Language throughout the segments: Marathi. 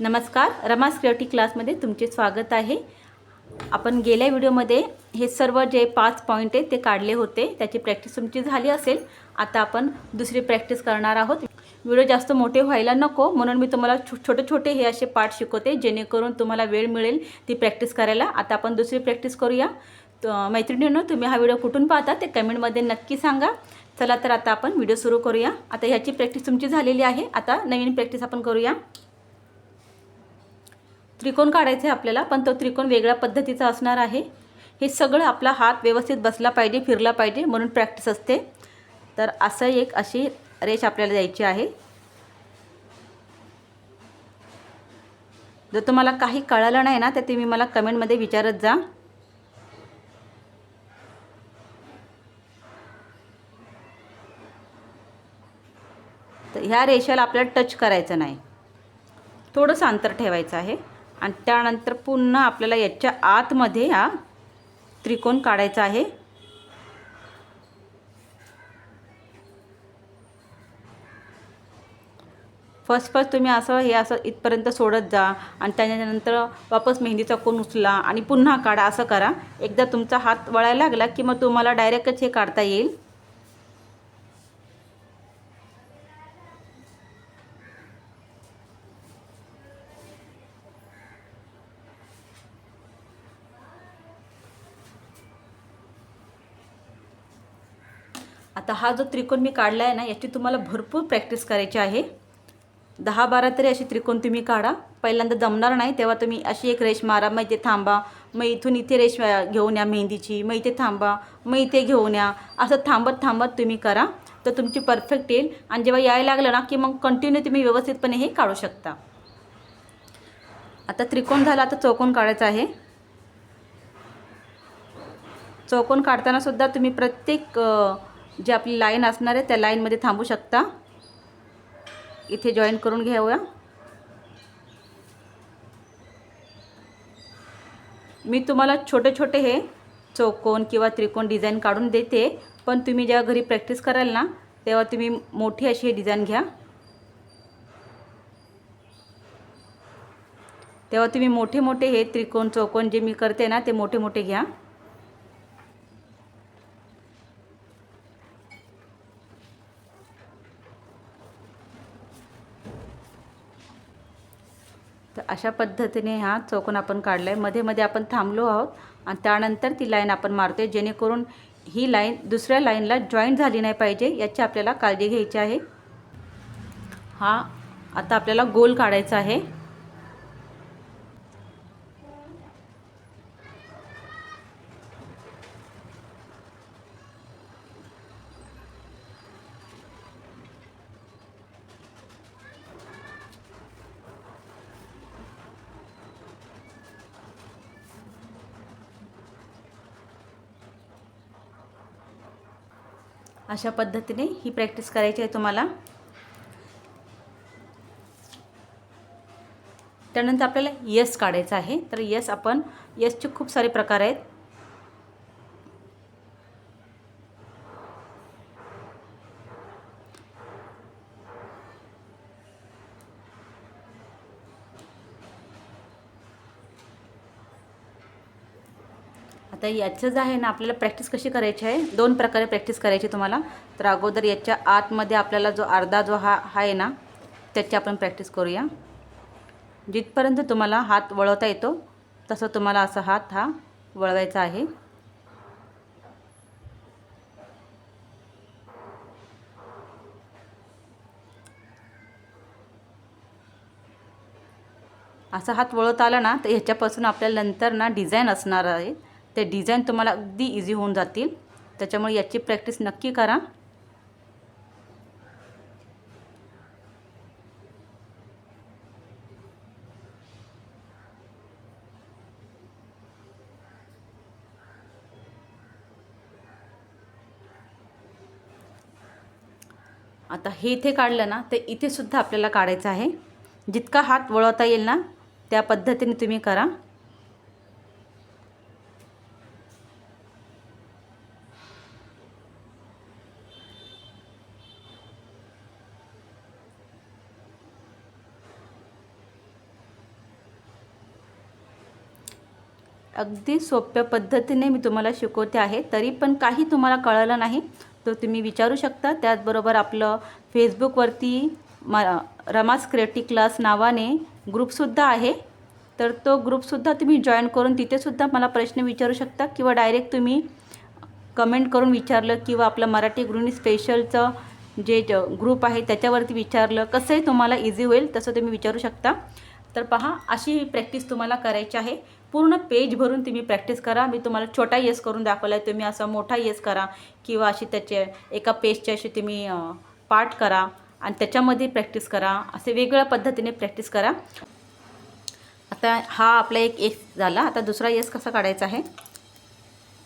नमस्कार रमास क्रिएटिव क्लासमध्ये तुमचे स्वागत आहे. आपण गेल्या व्हिडिओमध्ये हे सर्व जे पाच पॉईंट आहेत ते काढले होते. त्याची प्रॅक्टिस तुमची झाली असेल. आता आपण दुसरी प्रॅक्टिस करणार आहोत. व्हिडिओ जास्त मोठे व्हायला नको म्हणून मी तुम्हाला छो छोटे छोटे हे असे पाठ शिकवते जेणेकरून तुम्हाला वेळ मिळेल ती प्रॅक्टिस करायला. आता आपण दुसरी प्रॅक्टिस करूया. मैत्रिणींनो तुम्ही हा व्हिडिओ कुठून पाहता ते कमेंटमध्ये नक्की सांगा. चला तर आता आपण व्हिडिओ सुरू करूया. आता ह्याची प्रॅक्टिस तुमची झालेली आहे. आता नवीन प्रॅक्टिस आपण करूया. त्रिकोण काढायचं आहे आपल्याला पण तो त्रिकोण वेगळ्या पद्धतीचा असणार आहे. हे सगळं आपला हात व्यवस्थित बसला पाहिजे फिरला पाहिजे म्हणून प्रॅक्टिस असते. तर असं एक अशी रेष आपल्याला द्यायची आहे. जर तुम्हाला काही कळालं नाही ना तर तुम्ही मला कमेंटमध्ये विचारत जा. तर ह्या रेषेला आपल्याला टच करायचं नाही. थोडंसं अंतर ठेवायचं आहे. आणि त्यानंतर पुन्हा आपल्याला याच्या आतमध्ये हा त्रिकोण काढायचा आहे. फर्स्ट फर्स्ट तुम्ही असं हे असं इथपर्यंत सोडत जा आणि त्याच्यानंतर वापस मेहंदीचा कोण उचला आणि पुन्हा काढा असं करा. एकदा तुमचा हात वळायला लागला की मग तुम्हाला डायरेक्टच हे काढता येईल. तर हा जो त्रिकोण मी काढला आहे ना याची तुम्हाला भरपूर प्रॅक्टिस करायची आहे. दहा बारा तरी अशी त्रिकोण तुम्ही काढा. पहिल्यांदा जमणार नाही तेव्हा तुम्ही अशी एक रेश मारा मग इथे थांबा मग इथून इथे रेश घेऊन या मेहंदीची मग इथे थांबा मग इथे घेऊन या. असं थांबत थांबत तुम्ही करा तर तुमची परफेक्ट येईल. आणि जेव्हा यायला लागलं ना की मग कंटिन्यू तुम्ही व्यवस्थितपणे हे काढू शकता. आता त्रिकोण झाला आता चौकोन काढायचा आहे. चौकोन काढताना सुद्धा तुम्ही प्रत्येक जी आपली लाईन असणार आहे त्या लाईनमध्ये थांबू शकता. इथे जॉईन करून घ्यावया मी तुम्हाला छोटे छोटे हे चौकोन किंवा त्रिकोण डिझाईन काढून देते पण तुम्ही जेव्हा घरी प्रॅक्टिस कराल ना तेव्हा तुम्ही मोठी अशी हे डिझाईन घ्या. तेव्हा तुम्ही मोठे मोठे हे त्रिकोण चौकोन जे मी करते ना ते मोठे मोठे घ्या. अशा पद्धतीने हा चौकोन आपण काढला आहे मध्ये मध्ये आपण थांबलो आहोत आणि त्यानंतर ती लाईन आपण मारतो आहे जेणेकरून ही लाईन दुसऱ्या लाईनला जॉईंट झाली नाही पाहिजे याची आपल्याला काळजी घ्यायची आहे. हा आता आपल्याला गोल काढायचा आहे. अशा पद्धतीने ही प्रॅक्टिस करायची आहे तुम्हाला. त्यानंतर आपल्याला यस काढायचं आहे. तर यस आपण यसचे खूप सारे प्रकार आहेत. तर याचं जे आहे ना आपल्याला प्रॅक्टिस कशी करायची आहे? दोन प्रकारे प्रॅक्टिस करायची तुम्हाला. तर अगोदर याच्या आतमध्ये आपल्याला जो अर्धा जो हा हा आहे ना त्याची आपण प्रॅक्टिस करूया. जिथपर्यंत तुम्हाला हात वळवता येतो तसं तुम्हाला असा हात हा वळवायचा आहे. असा हात वळवता आला ना तर ह्याच्यापासून आपल्याला नंतर ना डिझाईन असणार आहे. ते डिझाईन तुम्हाला अगदी इझी होऊन जातील. त्याच्यामुळे याची प्रॅक्टिस नक्की करा. आता हे इथे काढलं ना तर इथे सुद्धा आपल्याला काढायचं आहे. जितका हात वळवता येईल ना त्या पद्धतीने तुम्ही करा. अगदी सोप्या पद्धतीने मी तुम्हाला शिकवते आहे. तरी पण काही तुम्हाला कळलं नाही तर तुम्ही विचारू शकता. त्याचबरोबर आपलं फेसबुकवरती म रमास क्रिएटिव क्लास नावाने ग्रुपसुद्धा आहे. तर तो ग्रुपसुद्धा तुम्ही जॉईन करून तिथेसुद्धा मला प्रश्न विचारू शकता किंवा डायरेक्ट तुम्ही कमेंट करून विचारलं किंवा आपलं मराठी गृहिणी स्पेशलचं जे ज ग्रुप आहे त्याच्यावरती विचारलं कसंही तुम्हाला इझी होईल तसं तुम्ही विचारू शकता. तर पहा अशी ही प्रॅक्टिस तुम्हाला करायची आहे. पूर्ण पेज भरून तुम्ही प्रॅक्टिस करा. मी तुम्हाला छोटा येस करून दाखवला आहे तुम्ही असा मोठा येस करा किंवा अशी त्याचे एका पेजचे अशी तुम्ही पाठ करा आणि त्याच्यामध्ये प्रॅक्टिस करा. असे वेगवेगळ्या पद्धतीने प्रॅक्टिस करा. आता हा आपला एक येस झाला. आता दुसरा येस कसा काढायचा आहे?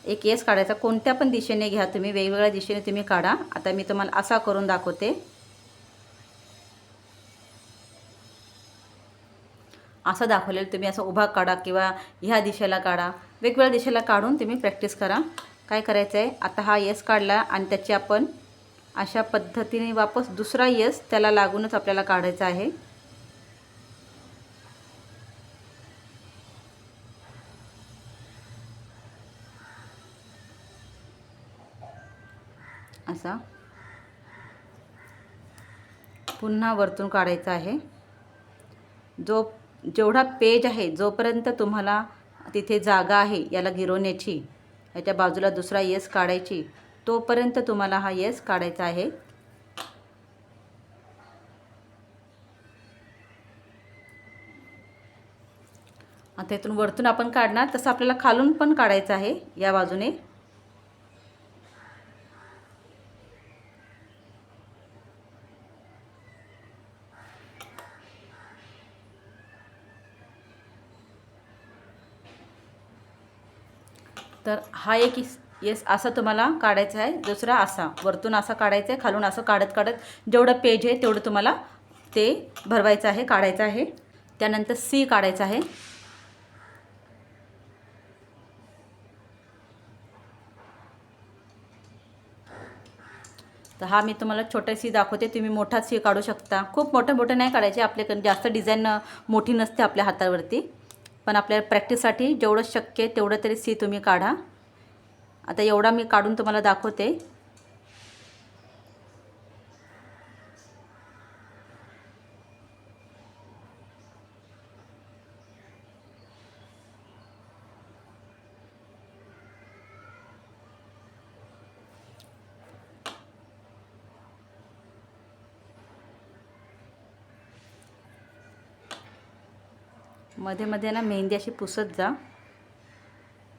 एक येस काढायचा. कोणत्या पण दिशेने घ्या तुम्ही. वेगवेगळ्या दिशेने तुम्ही काढा. आता मी तुम्हाला असा करून दाखवते. असं दाखवलेलं तुम्ही असं उभा काढा किंवा ह्या दिशेला काढा. वेगवेगळ्या दिशेला काढून तुम्ही प्रॅक्टिस करा. काय करायचं आहे आता हा येस काढला आणि त्याची आपण अशा पद्धतीने वापस दुसरा येस त्याला लागूनच आपल्याला काढायचा आहे. असा. पुन्हा वरतून काढायचा आहे. जो जेवढा पेज आहे जोपर्यंत तुम्हाला तिथे जागा आहे याला गिरवण्याची याच्या बाजूला दुसरा येस काढायची तोपर्यंत तुम्हाला हा येस काढायचा आहे. आता इथून वरतून आपण काढणार तसं आपल्याला खालून पण काढायचं आहे या बाजूने. तर हा एक इस येस असा तुम्हाला काढायचा आहे. दुसरा असा. वरतून असा काढायचा आहे. खालून असं काढत काढत जेवढं पेज आहे तेवढं तुम्हाला ते भरवायचं आहे काढायचं आहे. त्यानंतर सी काढायचं आहे. तर हा मी तुम्हाला छोटा सी दाखवते. तुम्ही मोठा सी काढू शकता. खूप मोठं मोठं नाही काढायचे. आपल्याकडे जास्त डिझाईन मोठी नसते आपल्या हातावरती. पण आपल्या प्रॅक्टिससाठी जेवढं शक्य तेवढं तरी सी तुम्ही काढा. आता एवढा मी काढून तुम्हाला दाखवते. मध्ये मध्ये ना मेहंदी अशी पुसत जा.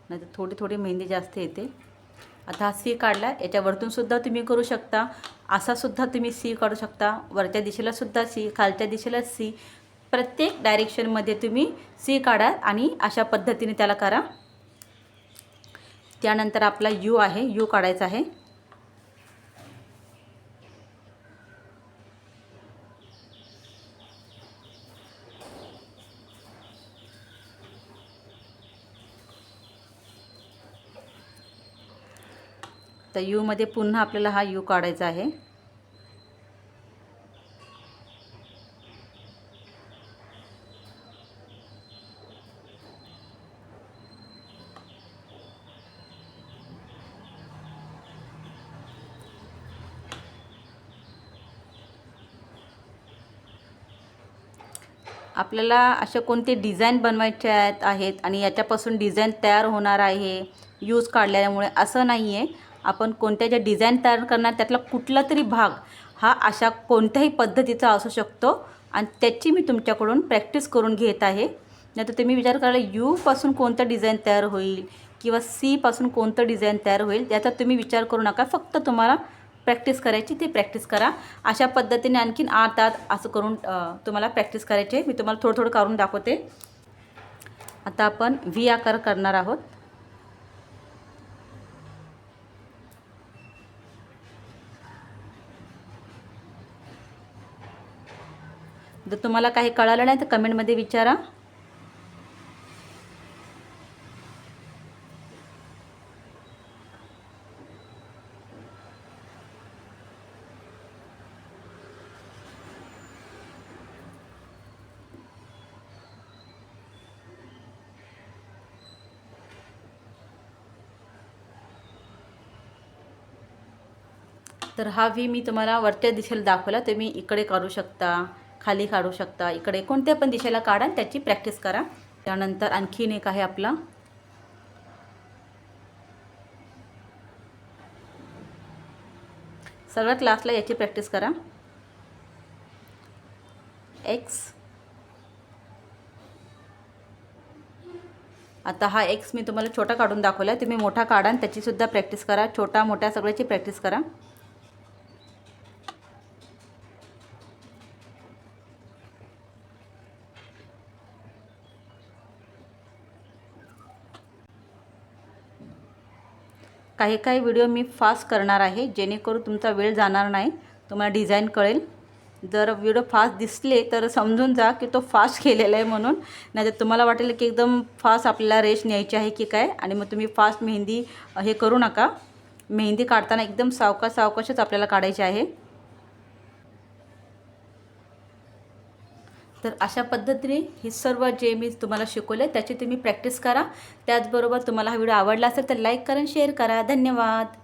नाही तर थोडी थोडी मेहंदी जास्त येते. आता हा सी काढला याच्यावरतूनसुद्धा तुम्ही करू शकता. असासुद्धा तुम्ही सी काढू शकता. वरच्या दिशेलासुद्धा सी खालच्या दिशेला सी. प्रत्येक डायरेक्शनमध्ये तुम्ही सी काढा आणि अशा पद्धतीने त्याला करा. त्यानंतर आपला यू आहे यू काढायचा आहे. तर यूमध्ये पुन्हा आपल्याला हा यू काढायचा आहे. आपल्याला अशा कोणते डिझाईन बनवायचे आहेत आहेत आणि याच्यापासून डिझाईन तयार होणार आहे यूज काढल्यामुळे असं नाही आहे आपण कोणत्या ज्या डिझाईन तयार करणार त्यातला कुठला तरी भाग हा अशा कोणत्याही पद्धतीचा असू शकतो. आणि त्याची मी तुमच्याकडून प्रॅक्टिस करून घेत आहे. नाही तर तुम्ही विचार करायला यूपासून कोणतं डिझाईन तयार होईल? किंवा सीपासून कोणतं डिझाईन तयार होईल? याचा तुम्ही विचार करू नका. फक्त तुम्हाला प्रॅक्टिस करायची ती प्रॅक्टिस करा. अशा पद्धतीने आणखीन आठ आत असं करून तुम्हाला प्रॅक्टिस करायची. आहे मी तुम्हाला थोडं थोडं काढून दाखवते. आता आपण व्ही आकार करणार आहोत. जर तुम्हाला काही कळालं नाही तर कमेंटमध्ये विचारा. तर हा व्ही मी तुम्हाला वरच्या दिशेला दाखवला तुम्ही इकडे करू शकता. खाली काढू शकता. इकडे कोणत्या पण दिशेला काढा त्याची प्रॅक्टिस करा. त्यानंतर आणखीन एक आहे आपला. सगळ्या क्लासला याची प्रॅक्टिस करा. एक्स आता हा एक्स मी तुम्हाला छोटा काढून दाखवला आहे तुम्ही मोठा काढा आणि त्याचीसुद्धा प्रॅक्टिस करा. छोटा मोठ्या सगळ्याची प्रॅक्टिस करा. काही काही व्हिडिओ मी फास्ट करणार आहे जेणेकरून तुमचा वेळ जाणार नाही तुम्हाला डिझाईन कळेल. जर व्हिडिओ फास्ट दिसले तर समजून जा की तो फास्ट केलेला आहे म्हणून. नाहीतर तुम्हाला वाटेल की एकदम फास्ट आपल्याला रेश न्यायची आहे की काय आणि मग तुम्ही फास्ट मेहंदी हे करू नका. मेहंदी काढताना एकदम सावकाश सावकाशच आपल्याला काढायची आहे. तर अशा पद्धतीने हे सर्व जे मी तुम्हाला शिकवले त्याची तुम्ही प्रॅक्टिस करा. त्याचबरोबर तुम्हाला हा व्हिडिओ आवडला असेल तर लाईक करा शेअर करा. धन्यवाद.